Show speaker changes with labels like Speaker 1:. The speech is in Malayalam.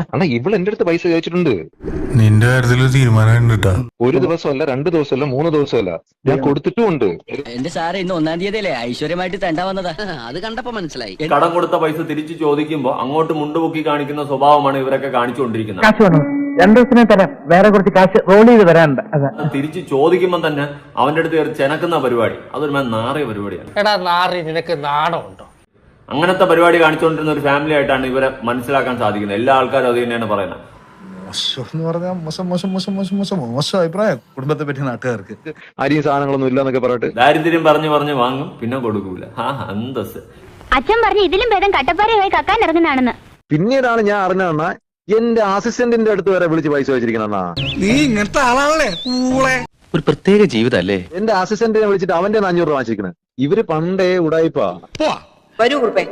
Speaker 1: അണ്ണാ ഇവൾ എന്റെ അടുത്ത് പൈസ ചോദിച്ചിട്ടുണ്ട്.
Speaker 2: നിന്റെ കാര്യത്തിൽ ഒരു തീരുമാനം
Speaker 1: ഒരു ദിവസമല്ല രണ്ട് ദിവസമല്ല മൂന്ന് ദിവസമല്ല. ഞാൻ കൊടുത്തിട്ടുമുണ്ട്.
Speaker 3: എന്റെ സാറേ ഇന്ന് ഒന്നാം തീയതി അല്ലേ ഐശ്വര്യമായിട്ട് തെണ്ടാ വന്നതാ.
Speaker 4: അത് കണ്ടപ്പോ മനസ്സിലായി.
Speaker 5: കടം കൊടുത്ത പൈസ തിരിച്ചു ചോദിക്കുമ്പോൾ അങ്ങോട്ട് മുണ്ടുപൊക്കി കാണിക്കുന്ന സ്വഭാവമാണ് ഇവരൊക്കെ കാണിച്ചുകൊണ്ടിരിക്കുന്നത്.
Speaker 6: കാശ് വേണം? രണ്ടു ദിവസത്തിനെ തരാം. വേറെ കുറച്ച് കാശ് റോൾ ചെയ്ത് വരാനുണ്ട്
Speaker 5: തിരിച്ചു ചോദിക്കുമ്പോൾ തന്നെ അവന്റെ അടുത്ത് ചെനക്കുന്ന പരിപാടി. അതൊരു നാറിയ പരിപാടിയാണ്.
Speaker 7: എടാ നാറി നിനക്ക് നാണമുണ്ടോ?
Speaker 5: അങ്ങനത്തെ പരിപാടി കാണിച്ചുകൊണ്ടിരുന്ന ഒരു ഫാമിലി ആയിട്ടാണ് ഇവരെ മനസ്സിലാക്കാൻ സാധിക്കുന്നത്. എല്ലാ ആൾക്കാരും അത് തന്നെയാണ് പറയുന്നത്.
Speaker 2: മോശം എന്ന് പറഞ്ഞാൽ മോശം മോശം മോശം മോശം മോശം മോശം അഭിപ്രായം. കുടുംബത്തെ പറ്റി നാട്ടുകാർക്ക്.
Speaker 1: അരിയും സാധനങ്ങളൊന്നും ഇല്ല എന്നൊക്കെ പറഞ്ഞിട്ട്.
Speaker 5: ദാരിദ്ര്യം പറഞ്ഞു പറഞ്ഞു വാങ്ങും പിന്നെ കൊടുക്കൂല. ആ അന്തസ്
Speaker 8: അച്ഛൻ പറഞ്ഞു ഇതിലും ഭേദം കട്ടപ്പാറയായി കക്കാൻ ഇറങ്ങുന്നതാണെന്ന്.
Speaker 1: പിന്നീടാണ് ഞാൻ അറിഞ്ഞ എന്റെ അസിസ്റ്റന്റിന്റെ അടുത്ത് വരെ വിളിച്ച് പൈസ വെച്ചിരിക്കണ
Speaker 2: നീ ഇങ്ങനത്തെ ആളാണല്ലേ
Speaker 4: ഒരു പ്രത്യേക ജീവിതല്ലേ
Speaker 1: എന്റെ അസിസ്റ്റന്റിനെ വിളിച്ചിട്ട് അവന്റെ അഞ്ഞൂറ് രൂപ വാങ്ങിച്ചിരിക്കണേ. ഇവർ പണ്ടേ ഉടായിപ്പാ.
Speaker 9: വരൂ കുറുപ്പേ.